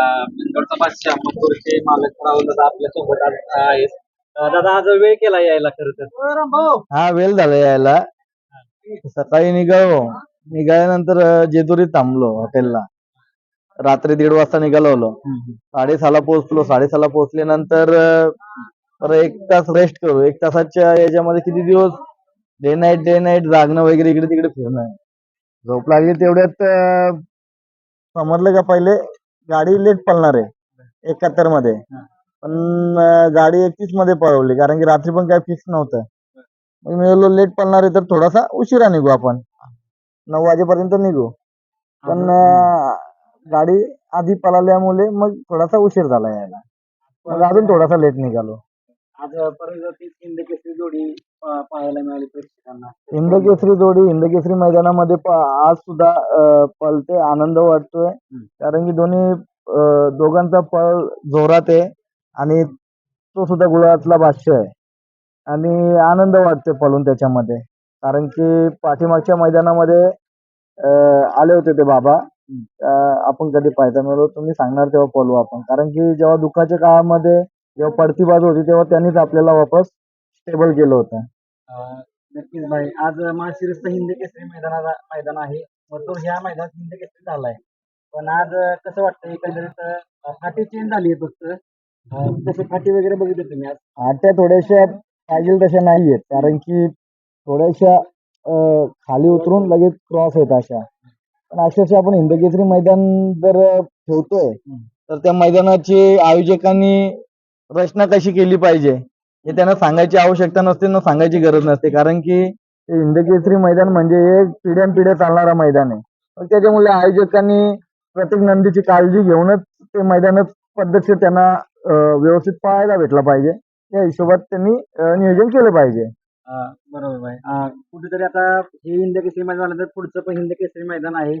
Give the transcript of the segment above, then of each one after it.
बादशाह मथुरचे मालक राहुल दादा आपल्यासोबत आज आहेत. अं, दादा आज वेळ केला यायला खरं तर. हा वेळ झाला यायला. सकाळी निघालो. निघाल्यानंतर अं, जेजुरीत थांबलो हॉटेलला. रात्री दीड वाजता निघालो. होलो साडेसहाला पोहोचलो. साडेसहाला पोहोचल्यानंतर अं, एक तास रेस्ट करू. एक तासाच्या याच्यामध्ये किती दिवस? डे नाईट डे नाईट जागणं वगैरे इकडे तिकडे फिरणं. झोप लागली तेवढ्यात अं, समजलं का पहिले? गाडी लेट पळणार आहे. एकाहत्तरमध्ये पण अं, गाडी एकतीसमध्ये पळवली कारण की रात्री पण काही फिक्स नव्हतं. मग मी बोललो लेट पळणार आहे तर थोडासा उशिरा निघू आपण. नऊ वाजेपर्यंत निघू. पण अं, गाडी आधी पळाल्यामुळे मग थोडासा उशीर झाला यायला. मग अजून थोडासा लेट निघालो. आज परत तीच हिंद केसरी जोडी पाहायला मिळाली प्रेक्षकांना. हिंदकेसरी जोडी हिंदकेसरी मैदानामध्ये प- आज सुद्धा अं, पळते आनंद वाटतोय. कारण की दोन्ही अं, दोघांचा पळ जोरात आहे आणि तो सुद्धा गुळातला बादशाह आहे. आणि आनंद वाटतोय पळून त्याच्यामध्ये. कारण की पाठीमागच्या मैदानामध्ये अं, आले होते ते बाबा. अं, आपण कधी पाहायचा मिळलो तुम्ही सांगणार तेव्हा पळू आपण. कारण की जेव्हा दुःखाच्या काळामध्ये जेव्हा पडती बाजू होती तेव्हा त्यांनीच आपल्याला वापस स्टेबल केलं होतं. अं, नक्कीच भाई. आज माळशिरसचं हिंद केसरी मैदानाला मैदान आहे. मथुर ह्या मैदानात हिंद केसरी झालाय. पण आज अं, कसं वाटतं एकंदरीत अं, फाटी चेंज झाली आहे फक्त. अं, तसे फाटी वगैरे बघितले तुम्ही आज? आट्या थोड्याशा पाहिजे तशा नाही आहेत कारण की थोड्याशा अं, खाली उतरून लगेच क्रॉस आहेत अशा. पण अक्षरशः आपण हिंदकेसरी मैदान जर ठेवतोय तर त्या मैदानाची आयोजकांनी रचना कशी केली पाहिजे? हे त्यांना सांगायची आवश्यकता नसते ना सांगायची गरज नसते. कारण की हिंदकेसरी मैदान म्हणजे एक पिढ्यानपिढ्या चालणारा मैदान आहे. मग त्याच्यामुळे आयोजकांनी प्रत्येक नंदीची काळजी घेऊनच ते मैदानच पद्धतशीर त्यांना व्यवस्थित पाहायला भेटला पाहिजे. त्या हिशोबात त्यांनी नियोजन केलं पाहिजे. बरोबर भाई. कुठेतरी आता हे हिंद केसरी मैदान झालं तर पुढचं पण हिंद केसरी मैदान आहे.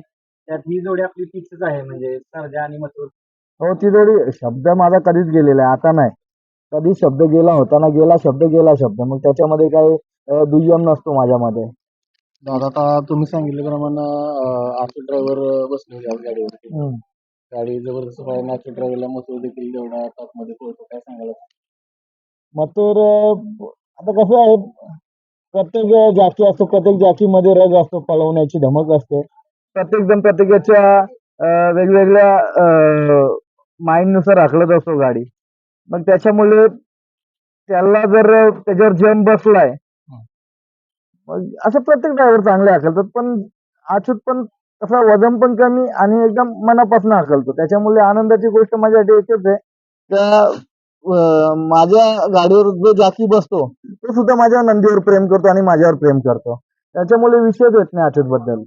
त्यात ही जोडी आपली फिक्सच आहे म्हणजे सर्जा आणि मथुर. हो ती जोडी शब्द माझा कधीच गेलेला आहे आता नाही. कधी शब्द गेला होता ना गेला शब्द गेला शब्द. मग त्याच्यामध्ये काही अं, दुय्यम नसतो माझ्यामध्ये. दादा आता तुम्ही सांगितल्याप्रमाणे आटो ड्रायव्हर बसलेले आहेत गाडीवर हम्म. गाडी जबरदस्त पाहिजे आटो ड्रायव्हरला मथुर देखील तेवढा टॉपमध्ये पोहोचतो. काय सांगायला मथुर आता कसं आहे प्रत्येक जाकी असतो प्रत्येक जाकीमध्ये रग असतो पळवण्याची धमक असते. प्रत्येक जण प्रत्येकाच्या अं, वेगवेगळ्या माइंडनुसार हाकलत असतो गाडी. मग त्याच्यामुळे त्याला जर त्याच्यावर जम बसलाय मग असं प्रत्येक ड्रायव्हर चांगले हाकलतात पण अच्युत पण कसा वजन पण कमी आणि एकदम मनापासून हाकलतो. त्याच्यामुळे आनंदाची गोष्ट माझ्यासाठी एकच आहे. अं, माझ्या गाडीवर जो जाकी बसतो तो सुद्धा माझ्या नंदीवर प्रेम करतो आणि माझ्यावर प्रेम करतो. त्याच्यामुळे विषयच येत नाही अच्युत बद्दल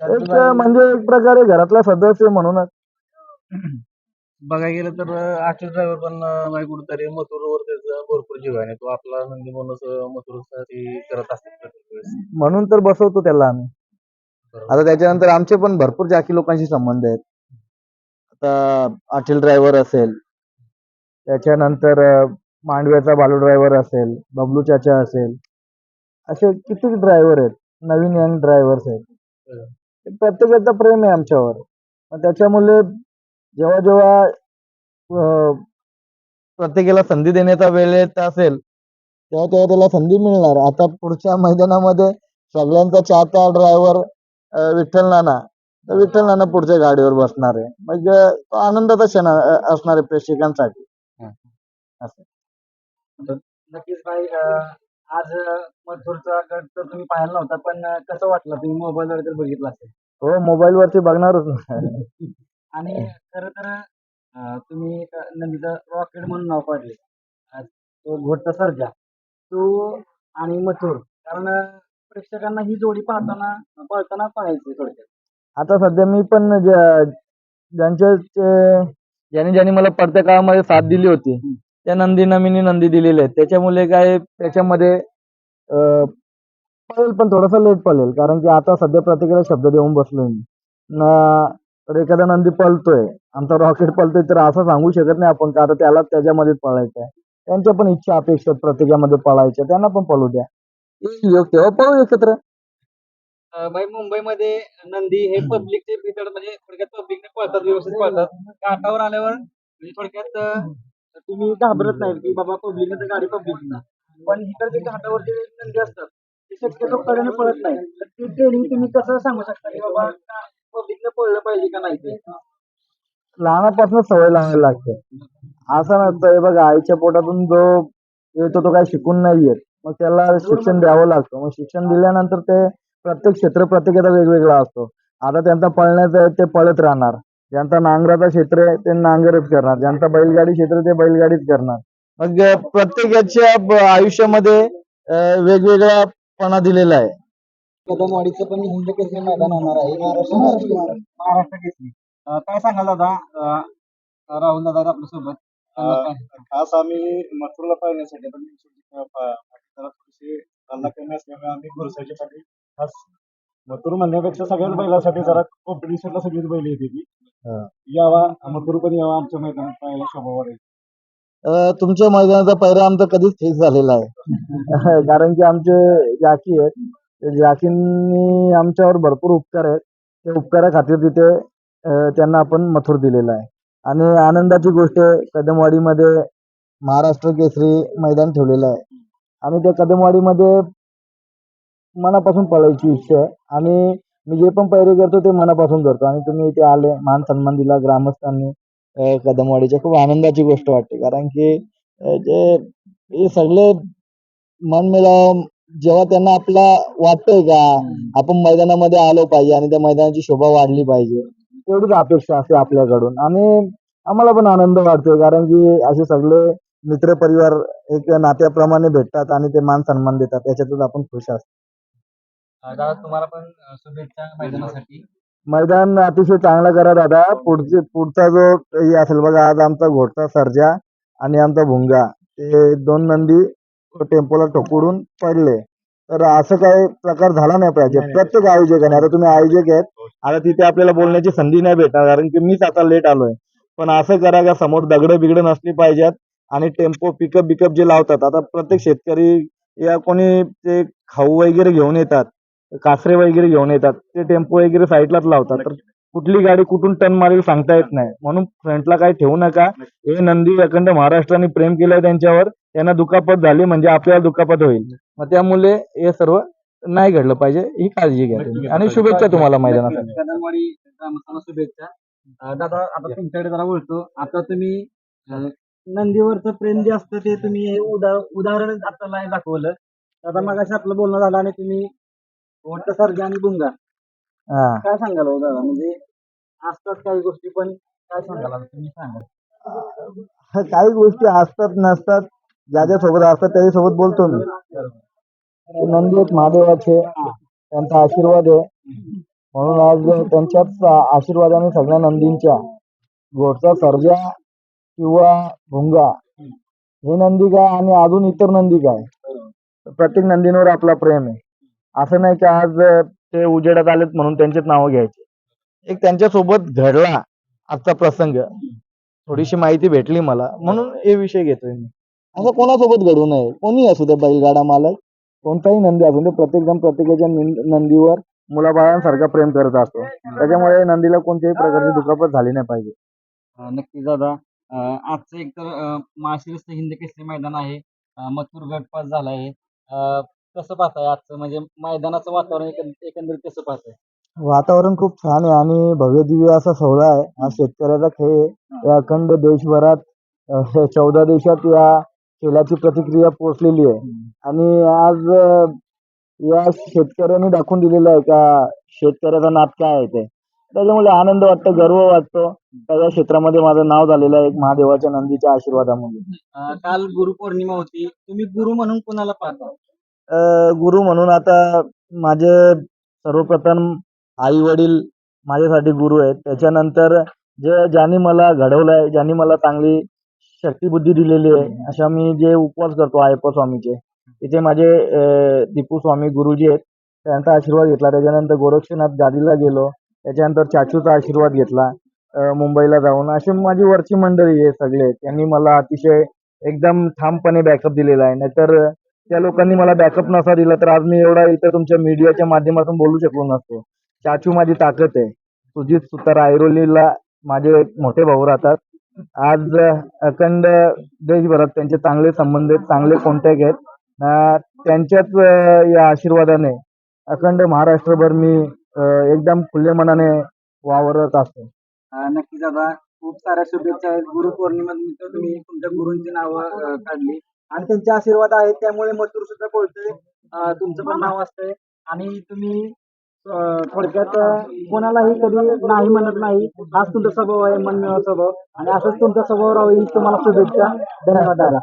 एक म्हणजे एक प्रकारे घरातला सदस्य म्हणूनच. बघायला गेलं तर आटो ड्रायव्हर पण नाही कुठेतरी मथुरवर त्याचा भरपूर जीव आहे तो आपला नंदी म्हणून मथुरसाठी करत असतात प्रत्येक वेळेस. म्हणून तर बसवतो त्याला आम्ही. आता त्याच्यानंतर आमचे पण भरपूर जाकी लोकांशी संबंध आहेत. आता अटील ड्रायव्हर असेल त्याच्यानंतर अं, मांडव्याचा बालू ड्रायव्हर असेल बबलू चाचा असेल असे किती ड्रायव्हर आहेत नवीन यंग ड्रायव्हर्स आहेत. ते प्रत्येकाचं प्रेम आहे आमच्यावर. मग त्याच्यामुळे जेव्हा जेव्हा प्रत्येकाला संधी देण्याचा वेळ येत असेल तेव्हा तेव्हा त्याला संधी मिळणार. आता पुढच्या मैदानामध्ये सगळ्यांचा चाहता ड्रायव्हर विठ्ठल नाना. तर विठ्ठल नाना पुढच्या गाडीवर बसणार आहे. मग तो आनंदाचा क्षण असणार आहे प्रेक्षकांसाठी. नक्कीच भाई आज अं, मथुरचा गट तर तुम्ही पाहिला नव्हता पण कसं वाटलं? तुम्ही मोबाईलवर तर बघितलं असेल. हो मोबाईल वरती बघणारच ना. आणि खरं तर अं, तुम्ही एक नंदीचं रॉकेट म्हणून नाव पाडले. अं, तो घोटचा सर्जा तो आणि मथुर. कारण अं, प्रेक्षकांना ही जोडी पाहताना पळताना पाहायची थोडक्यात. आता सध्या मी पण ज्या- ज्यांच्या ज्यांनी ज्यांनी मला पडत्या काळामध्ये साथ दिली होती त्या नंदींना मी नंदी दिलेले आहेत. त्याच्यामुळे काय त्याच्यामध्ये अं, पळेल पण थोडासा लेट पळेल. कारण की आता सध्या प्रत्येकाला शब्द देऊन बसलोय मी. ना तर एखादा नंदी पळतोय आमचा रॉकेट पळतोय तर असं सांगू शकत नाही आपण का आता त्याला त्याच्यामध्ये पळायचं आहे त्यांच्या पण इच्छा अपेक्षा प्रत्येकामध्ये पळायच्या त्यांना पण पळू द्या. योग तेव्हा पळू एकत्र. मुंबईमध्ये नंदी हे पब्लिकचे भीतड म्हणजे थोडक्यात पब्लिकने पळतात व्यवस्थित पळतात. घाटावर आल्यावर म्हणजे थोडक्यात तुम्ही घाबरत नाही की बाबा पब्लिक तर गाडी पब्लिक पण इकडचे घाटावर जे नंदी असतात ते शक्यतो कडेने पळत नाही तर ते ट्रेनिंग तुम्ही कसं सांगू शकता की बाबा पब्लिकने पळलं पाहिजे का नाही ते? लहानापासून सवय लावायला लागते. असं नसतं हे बघा आईच्या पोटातून जो येतो तो काही शिकून नाही येत मग त्याला शिक्षण द्यावं लागतं. मग शिक्षण दिल्यानंतर ते प्रत्येक क्षेत्र प्रत्येकाचा वेगवेगळा असतो. आता त्यांचा पळण्याचं आहे ते पळत राहणार. ज्यांचा नांगराचा क्षेत्र आहे ते नांगरच करणार. ज्यांचा बैलगाडी क्षेत्र ते बैलगाडीच करणार. मग प्रत्येकाच्या आयुष्यामध्ये अं, वेगवेगळापणा दिलेला आहे. कदमवाडीचं पण हिंद केसरी मैदान होणार आहे. महाराष्ट्र महाराष्ट्र केसरी. अं, काय सांगाल दादा? अं, राहुल दादा आपल्यासोबत. त्यांना काय? खास आम्ही मथुरला पाहण्यासाठी पण जरा थोडीशी चालना कमी असल्यामुळे आम्ही गुरुसाच्या साठी खास मथुर म्हणण्यापेक्षा सगळ्याच बैलासाठी जरा कॉम्पिटिशनला सगळीच बैल येते ती. हा. यावा मथुर पण यावा आमच्या मैदानात पाहायला शोभा वाढेल अं, तुमच्या मैदानाचा पैरा आमचा कधीच फिक्स झालेला आहे. कारण की आमचे जाकी आहेत. ते जाकींनी आमच्यावर भरपूर उपकार आहेत. ते उपकारा खातीर तिथे त्यांना आपण मथुर दिलेला आहे. आणि आनंदाची गोष्ट आहे कदमवाडीमध्ये महाराष्ट्र केसरी मैदान ठेवलेलं आहे. आणि त्या कदमवाडीमध्ये मनापासून पळायची इच्छा आहे. आणि मी जे पण पैरे करतो ते मनापासून करतो. आणि तुम्ही इथे आले मान सन्मान दिला ग्रामस्थांनी कदमवाडीच्या खूप आनंदाची गोष्ट वाटते. कारण की जे हे सगळे मन मिळाव जेव्हा त्यांना आपला वाटतंय का आपण मैदानामध्ये आलो पाहिजे आणि त्या मैदानाची शोभा वाढली पाहिजे एवढीच अपेक्षा असते आपल्याकडून. आणि आम्हाला पण आनंद वाटतोय कारण की असे सगळे मित्र परिवार एक नात्याप्रमाणे भेटतात आणि ते मान सन्मान देतात. याच्यातच आपण खुश असतो दादा तुम्हाला पण शुभेच्छा मैदानासाठी. मैदान अतिशय चांगलं करा दादा. पुढचे पुढचा जो हे असेल बघा आज आमचा घोटचा सर्जा आणि आमचा भुंगा. ते दोन नंदी टेम्पोला ठोकून पडले. तर असं काही प्रकार झाला नाही पाहिजे. प्रत्येक आयोजकाने. आता तुम्ही आयोजक आहेत. आता तिथे आपल्याला बोलण्याची संधी नाही भेटणार कारण की मीच आता लेट आलोय. पण असं करा का समोर दगड बिगड नसली पाहिजेत आणि टेम्पो पिकअप बिकअप जे लावतात आता प्रत्येक शेतकरी या कोणी ते खाऊ वगैरे घेऊन येतात कासरे वगैरे घेऊन येतात ते टेम्पो वगैरे साईडलाच लावतात. तर कुठली गाडी कुठून टर्न मारेल सांगता येत नाही. म्हणून फ्रंटला काही ठेवू नका. हे नंदी अखंड महाराष्ट्राने प्रेम केलंय त्यांच्यावर. त्यांना दुखापत झाली म्हणजे आपल्याला दुखापत होईल. मग त्यामुळे हे सर्व नाही घडलं पाहिजे. ही काळजी घ्या आणि शुभेच्छा तुम्हाला मैदानात शुभेच्छा. दादा आता तुमच्याकडे जरा बोलतो. आता तुम्ही नंदीवरचं प्रेम जे असतं ते तुम्ही हे उदा उदाहरण आपल्याला दाखवलं. दादा मग आपलं बोलणं झालं आणि तुम्ही मोठं सर्जा आणि बुंगा. काय सांगाल हो दादा? म्हणजे असतात काही गोष्टी पण काय सांगाल आता तुम्ही सांगा. काही गोष्टी असतात नसतात. ज्याच्या सोबत असतात त्याच्यासोबत बोलतो मी. ते नंदी आहेत महादेवाचे. त्यांचा आशीर्वाद आहे. म्हणून आज त्यांच्याच आशीर्वादाने सगळ्या नंदींच्या घोडचा सर्जा किंवा भुंगा हे नंदी काय आणि अजून इतर नंदी काय प्रत्येक नंदींवर आपला प्रेम आहे. असं नाही की आज ते उजेडात आलेत म्हणून त्यांचेच नावं घ्यायचे. एक त्यांच्यासोबत घडला आजचा प्रसंग. थोडीशी माहिती भेटली मला. म्हणून हे विषय घेतोय मी. असं कोणासोबत घडू नये. कोणी असू दे बैलगाडा मालक कोणताही नंदी असू दे प्रत्येक जण प्रत्येकाच्या नंदीवर मुलाबाळांसारखा प्रेम करत असतो. त्याच्यामुळे नंदीला कोणत्याही प्रकारची दुखापत झाली नाही पाहिजे. अं, नक्कीच दादा. आजचं एक तर अं, माळशिरस ते हिंद केसरी मैदान आहे. मथुर गटपास झाला आहे. कसं पाहताय आजचं? म्हणजे मैदानाचं वातावरण एकं- एकंदरीत कसं पाहताय? वातावरण खूप छान आहे आणि भव्य दिव्य असा सोहळा आहे. हा शेतकऱ्याचा खेळ आहे. या अखंड देशभरात चौदा देशात या खेळाची प्रतिक्रिया पोहोचलेली आहे. आणि आज अं, या शेतकऱ्यांनी दाखवून दिलेलं आहे का शेतकऱ्याचा नाद काय आहे ते. त्याच्यामुळे आनंद वाटतो गर्व वाटतो. त्या या क्षेत्रामध्ये माझं नाव झालेलं आहे एक महादेवाच्या नंदीच्या आशीर्वादामुळे. अं, काल गुरुपौर्णिमा होती. तुम्ही गुरु म्हणून कोणाला पाहता? गुरु म्हणून आता माझे सर्वप्रथम आई वडील माझ्यासाठी गुरु आहेत. त्याच्यानंतर जे ज्यांनी मला घडवलं आहे ज्यांनी मला चांगली शक्तीबुद्धी दिलेली आहे अशा मी जे उपवास करतो आयप्पा स्वामीचे तिथे माझे दीपू स्वामी गुरुजी आहेत. त्यांचा आशीर्वाद घेतला. त्याच्यानंतर गोरक्षनाथ गादीला गेलो. त्याच्यानंतर चाचूचा आशीर्वाद घेतला. मुंबईला जाऊन. अशी माझी वरची मंडळी आहे सगळे त्यांनी मला अतिशय एकदम ठामपणे बॅकअप दिलेला आहे. नाहीतर त्या लोकांनी मला बॅकअप नसा दिला तर आज मी एवढा इथं तुमच्या मीडियाच्या माध्यमातून बोलू शकलो नसतो. चाचू माझी ताकद आहे. सुजित सुतार ऐरोलीला माझे मोठे भाऊ राहतात. आज अखंड देशभरात त्यांचे चांगले संबंध आहेत चांगले कॉन्टॅक्ट आहेत. त्यांच्याच या आशीर्वादाने अखंड महाराष्ट्रभर मी एकदम खुले मनाने वावरत असतो. नक्कीच दादा. खूप साऱ्या शुभेच्छा. आहेत गुरुपौर्णिमेनिमित्त तुम्ही तुमच्या गुरूंची नावं काढली. आणि त्यांचे आशीर्वाद आहेत त्यामुळे मजूर सुद्धा बोलतोय. तुमचं पण नाव असतंय. आणि तुम्ही थोडक्यात कोणालाही कधी नाही म्हणत नाही. हाच तुमचा स्वभाव आहे मनमिळाव स्वभाव. आणि असंच तुमचा स्वभाव राहावा तुम्हाला शुभेच्छा. धन्यवाद दादा.